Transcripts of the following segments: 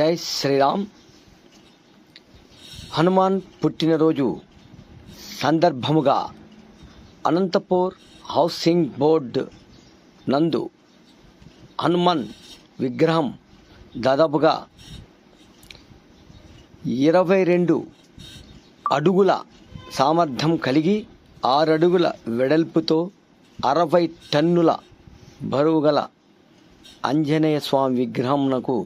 జై శ్రీరామ్. హనుమాన్ పుట్టినరోజు సందర్భముగా Anantapur housing board నందు హనుమాన్ విగ్రహం దాదాపుగా ఇరవై రెండు అడుగుల సామర్థ్యం కలిగి ఆరు అడుగుల వెడల్పుతో అరవై టన్నుల బరువుగల ఆంజనేయ స్వామి విగ్రహంనకు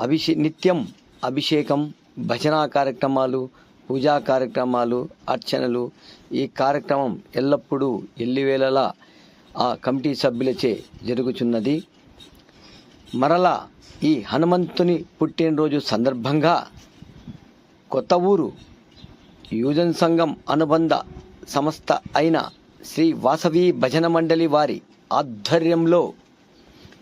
అభిషే నిత్యం అభిషేకం భజనా కార్యక్రమాలు పూజా కార్యక్రమాలు అర్చనలు ఈ కార్యక్రమం ఎల్లప్పుడూ ఎల్లివేళలా ఆ కమిటీ సభ్యులచే జరుగుచున్నది. మరలా ఈ హనుమంతుని పుట్టినరోజు సందర్భంగా కొత్త ఊరు యూజన్ సంఘం అనుబంధ సంస్థ అయిన శ్రీ వాసవి భజన మండలి వారి ఆధ్వర్యంలో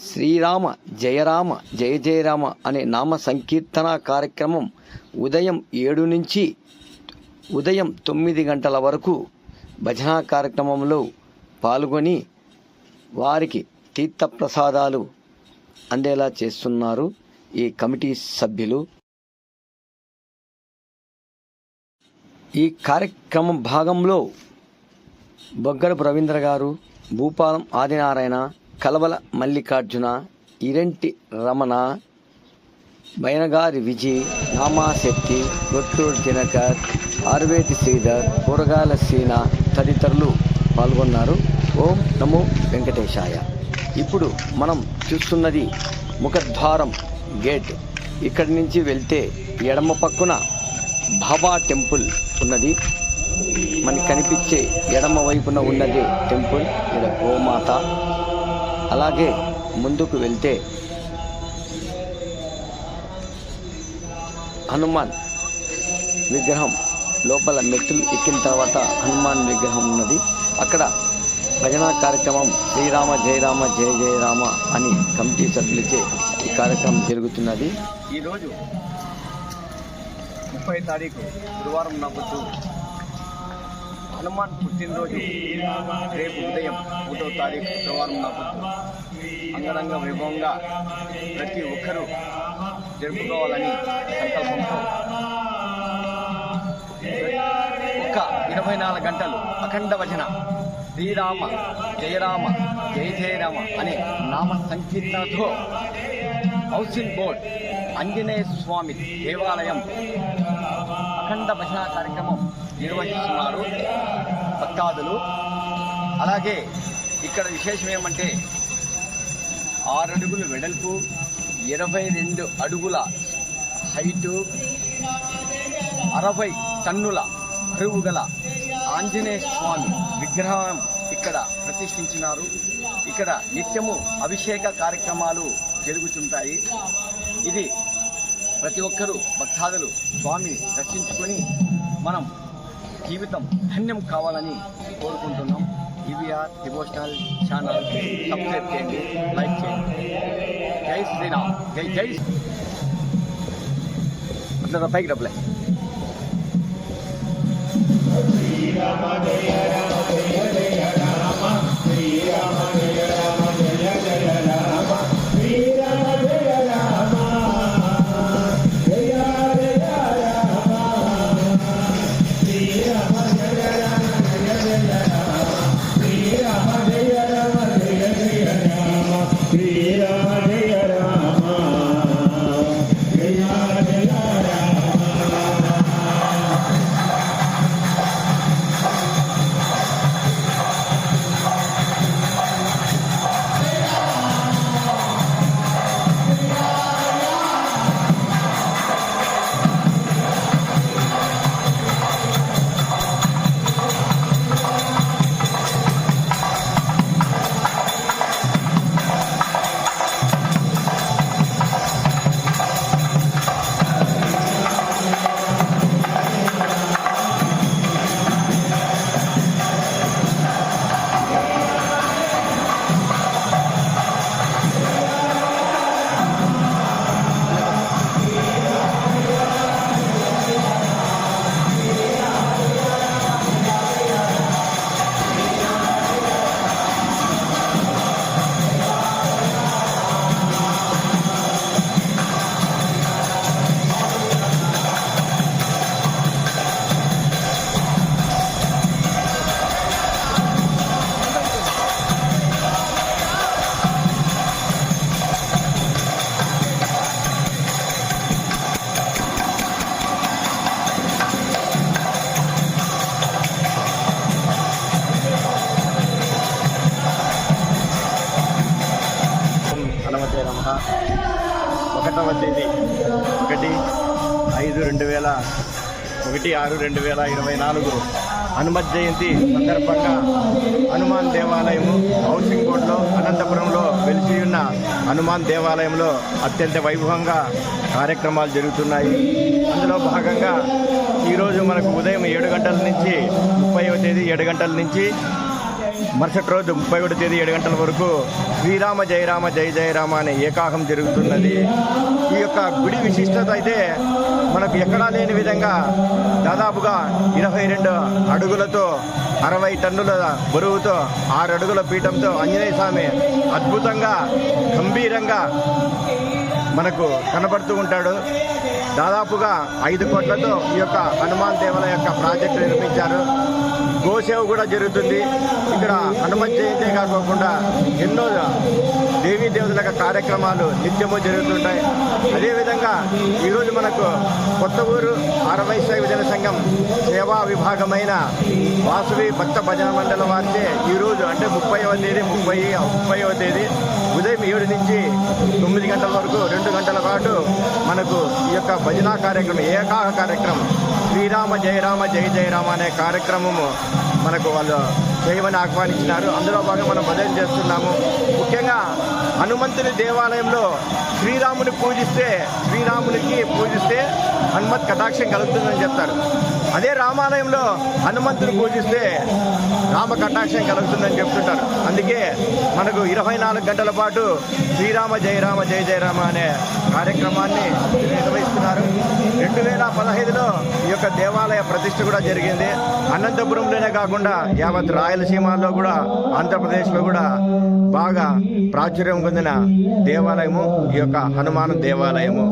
శ్రీరామ జయరామ జయ జయరామ అనే నామ సంకీర్తన కార్యక్రమం ఉదయం ఏడు నుంచి ఉదయం తొమ్మిది గంటల వరకు భజనా కార్యక్రమంలో పాల్గొని వారికి తీర్థప్రసాదాలు అందేలా చేస్తున్నారు ఈ కమిటీ సభ్యులు. ఈ కార్యక్రమం భాగంలో బొగ్గరపు రవీంద్ర గారు భూపాలం ఆదినారాయణ కలవల మల్లికార్జున ఇరంటి రమణ బైనగారి విజయ్ రామాశెట్టి గొట్టూరు దినకర్ ఆర్వేటి శ్రీధర్ కూరగాయల సీన తదితరులు పాల్గొన్నారు. ఓం నమో వెంకటేశాయ. ఇప్పుడు మనం చూస్తున్నది ముఖద్వారం గేట్. ఇక్కడి నుంచి వెళ్తే ఎడమ పక్కన బాబా టెంపుల్ ఉన్నది. మనకి కనిపించే ఎడమ వైపున ఉన్నది టెంపుల్. ఇక్కడ గోమాత. అలాగే ముందుకు వెళ్తే హనుమాన్ విగ్రహం లోపల మెట్లు ఎక్కిన తర్వాత హనుమాన్ విగ్రహం ఉన్నది. అక్కడ భజన కార్యక్రమం శ్రీరామ జయరామ జయ జయరామ అని కమిటీ సభ్యులచే ఈ కార్యక్రమం జరుగుతున్నది. ఈరోజు ముప్పై తారీఖు గురువారం నవ్వుతూ హనుమాన్ పుట్టినరోజు రేపు ఉదయం ఒకటో తారీఖు శుక్రవారం నవ్వుతూ అంగరంగ వైభవంగా ప్రతి ఒక్కరూ జరుపుకోవాలని సంకల్పంతో ఒక ఇరవై నాలుగు గంటలు అఖండ భజన శ్రీరామ జయరామ జయ జయరామ అనే నామ సంకీర్తనతో హౌసింగ్ బోర్డ్ ఆంజనేయ స్వామి దేవాలయం అఖండ భజన కార్యక్రమం నిర్వహిస్తున్నారు భక్తాదులు అలాగే ఇక్కడ విశేషం ఏమంటే ఆరు అడుగులు వెడల్పు ఇరవై రెండు అడుగుల హైటు అరవై టన్నుల బరువు గల ఆంజనేయ స్వామి విగ్రహం ఇక్కడ ప్రతిష్ఠించినారు. ఇక్కడ నిత్యము అభిషేక కార్యక్రమాలు జరుగుతుంటాయి. ఇది ప్రతి ఒక్కరూ భక్తాదులు స్వామిని దర్శించుకొని మనం జీవితం ధన్యం కావాలని కోరుకుంటున్నాం. ఈవీఆర్ డివోషనల్ ఛానల్ సబ్స్క్రైబ్ చేయండి లైక్ చేయండి. జై శ్రీరామ్. జై జై అట్లా పైకి డబ్బులే శ్రీరామ తేదీ ఒకటి ఐదు రెండు వేల ఒకటి ఆరు రెండు వేల ఇరవై నాలుగు. హనుమత్ జయంతి సందర్భంగా హనుమాన్ దేవాలయము హౌసింగ్ బోర్డులో అనంతపురంలో వెలిసి ఉన్న హనుమాన్ దేవాలయంలో అత్యంత వైభవంగా కార్యక్రమాలు జరుగుతున్నాయి. అందులో భాగంగా ఈరోజు మనకు ఉదయం ఏడు గంటల నుంచి ముప్పైవ తేదీ ఏడు గంటల నుంచి మరుసటి రోజు ముప్పై ఒకటి తేదీ ఏడు గంటల వరకు శ్రీరామ జయరామ జయ జయరామ అనే ఏకాహం జరుగుతున్నది. ఈ యొక్క గుడి విశిష్టత అయితే మనకు ఎక్కడా లేని విధంగా దాదాపుగా ఇరవై రెండు అడుగులతో అరవై టన్నుల బరువుతో ఆరు అడుగుల పీఠంతో ఆంజనేయ స్వామి అద్భుతంగా గంభీరంగా మనకు కనబడుతూ ఉంటాడు. దాదాపుగా ఐదు కోట్లతో ఈ యొక్క హనుమాన్ దేవాలయ యొక్క ప్రాజెక్టు నిర్మించారు. గోసేవ కూడా జరుగుతుంది. ఇక్కడ హనుమత్ జయంతి కాకుండా ఎన్నో దేవీ దేవతల యొక్క కార్యక్రమాలు నిత్యము జరుగుతుంటాయి. అదేవిధంగా ఈరోజు మనకు కొత్త ఊరు ఆరవైశ్య విజన సంఘం సేవా విభాగమైన వాసవి భక్త భజన మండల వారిచే ఈరోజు అంటే ముప్పైవ తేదీ ముప్పై ముప్పైవ తేదీ ఉదయం ఏడు నుంచి తొమ్మిది గంటల వరకు రెండు గంటల పాటు మనకు ఈ యొక్క భజన కార్యక్రమం ఏకాహ కార్యక్రమం శ్రీరామ జయరామ జయ జయరామ అనే కార్యక్రమము మనకు వాళ్ళు చేయమని ఆహ్వానించినారు. అందులో భాగంగా మనం భజన చేస్తున్నాము. ముఖ్యంగా హనుమంతుని దేవాలయంలో శ్రీరాముని పూజిస్తే శ్రీరామునికి పూజిస్తే హనుమత్ కటాక్షం కలుగుతుందని చెప్తారు. అదే రామాలయంలో హనుమంతుని పూజిస్తే రామ కటాక్షం కలుగుతుందని చెప్తుంటారు. అందుకే మనకు ఇరవై నాలుగు గంటల పాటు శ్రీరామ జయరామ జయ జయరామ అనే కార్యక్రమాన్ని నిర్వహిస్తున్నారు. రెండు వేల పదహైదులో ఈ యొక్క దేవాలయ ప్రతిష్ఠ కూడా జరిగింది. అనంతపురంలోనే కాకుండా యావత్ రాయలసీమలో కూడా ఆంధ్రప్రదేశ్లో కూడా బాగా ప్రాచుర్యం పొందిన దేవాలయము ఈ యొక్క హనుమాన్ దేవాలయము.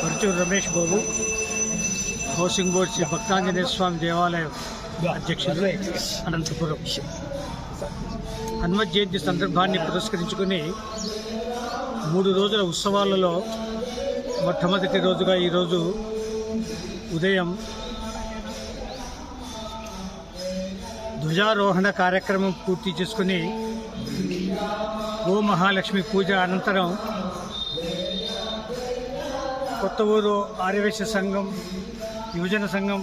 పరుచూరు రమేష్ బాబు హౌసింగ్ బోర్డ్ శ్రీ భక్తాంజనేయ స్వామి దేవాలయం అధ్యక్షులు అనంతపురం. హనుమత్ జయంతి సందర్భాన్ని పురస్కరించుకుని మూడు రోజుల ఉత్సవాలలో మొట్టమొదటి రోజుగా ఈరోజు ఉదయం ధ్వజారోహణ కార్యక్రమం పూర్తి చేసుకుని గో మహాలక్ష్మి పూజ అనంతరం కొత్త ఊరు ఆర్యవేశ సంఘం యువజన సంఘం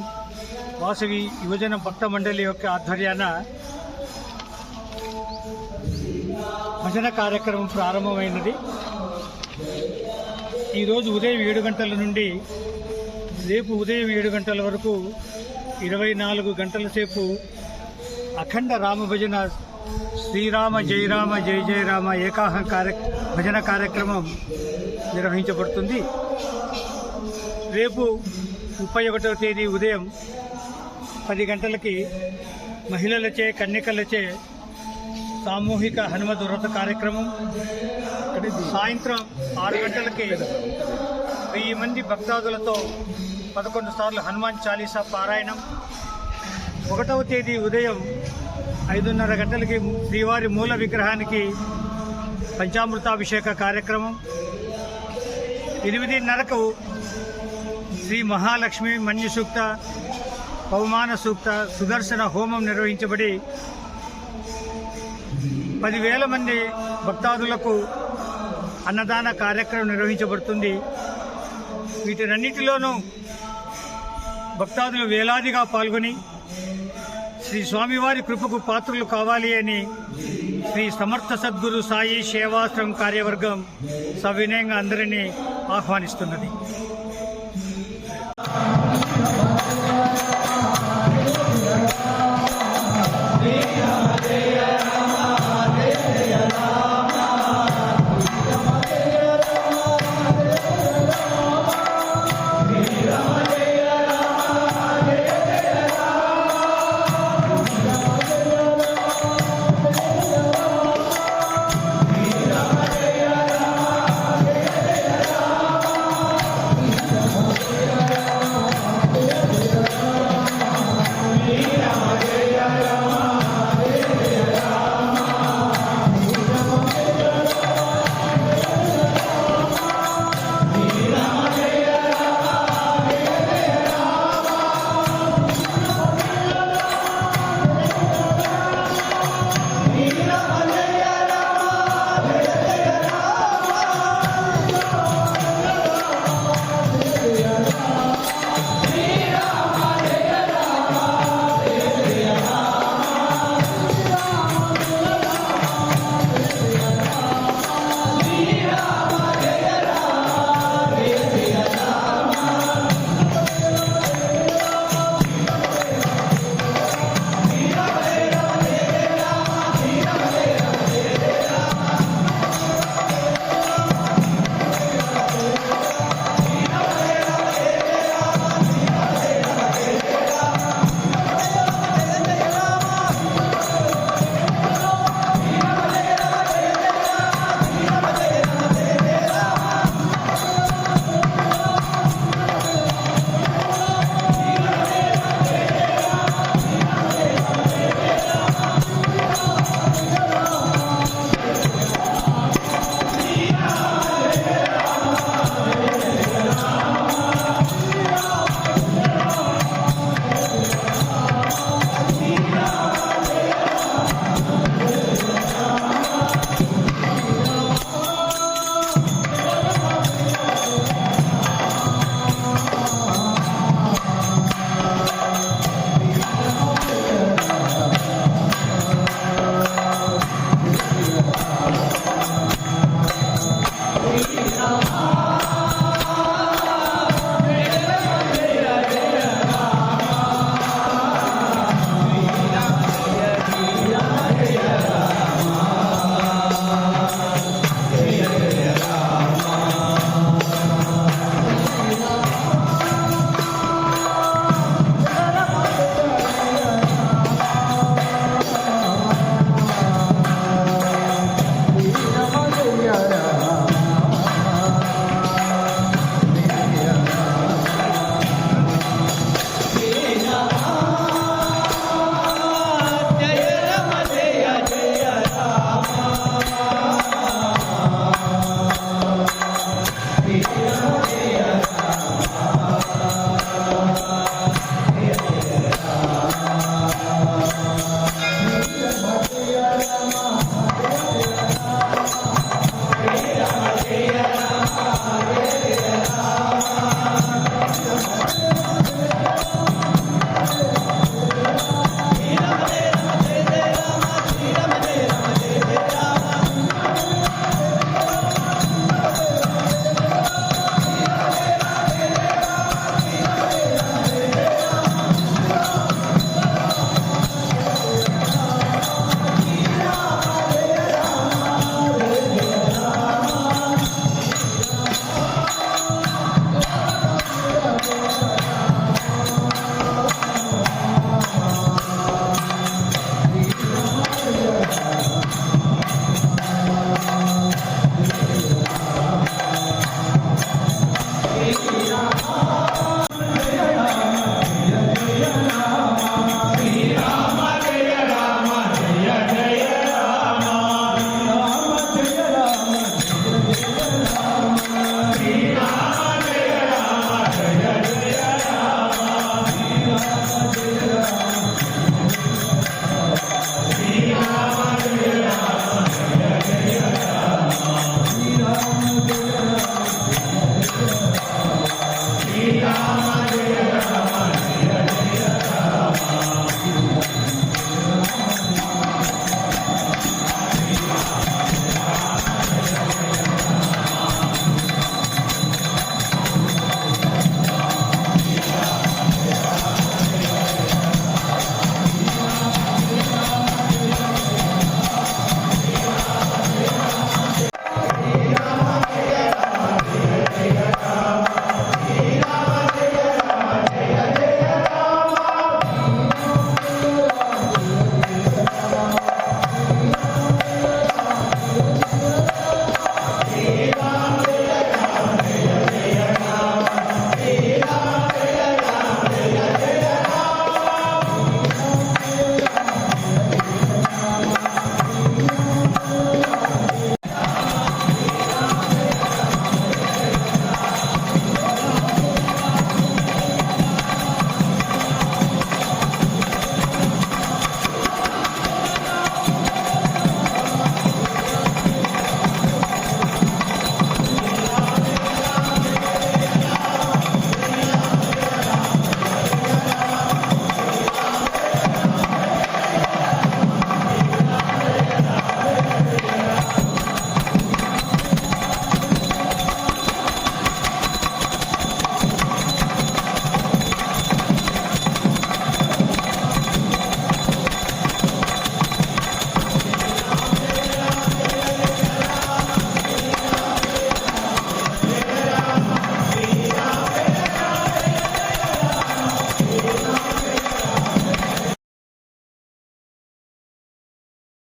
వాసవి యువజన భక్త మండలి యొక్క ఆధ్వర్యాన భజన కార్యక్రమం ప్రారంభమైనది. ఈరోజు ఉదయం ఏడు గంటల నుండి రేపు ఉదయం ఏడు గంటల వరకు ఇరవై నాలుగు గంటల సేపు అఖండ రామ భజన శ్రీరామ జయరామ జయ జయరామ ఏకాహ కార్య భజన కార్యక్రమం నిర్వహించబడుతుంది. రేపు ముప్పై ఒకటవ తేదీ ఉదయం పది గంటలకి మహిళలచే కన్యకలచే సామూహిక హనుమత్ వ్రత కార్యక్రమం. సాయంత్రం ఆరు గంటలకి వెయ్యి మంది భక్తాదులతో పదకొండు సార్లు హనుమాన్ చాలీసా పారాయణం. ఒకటవ తేదీ ఉదయం ఐదున్నర గంటలకి శ్రీవారి మూల విగ్రహానికి పంచామృతాభిషేక కార్యక్రమం. ఎనిమిదిన్నరకు శ్రీ మహాలక్ష్మి మన్యు సూక్త పవమాన సూక్త సుదర్శన హోమం నిర్వహించబడి పదివేల మంది భక్తాదులకు అన్నదాన కార్యక్రమం నిర్వహించబడుతుంది. వీటినన్నిటిలోనూ భక్తాదులు వేలాదిగా పాల్గొని శ్రీ స్వామివారి కృపకు పాత్రలు కావాలి అని శ్రీ సమర్థ సద్గురు సాయి సేవాశ్రమం కార్యవర్గం సవినయంగా అందరినీ ఆహ్వానిస్తున్నది.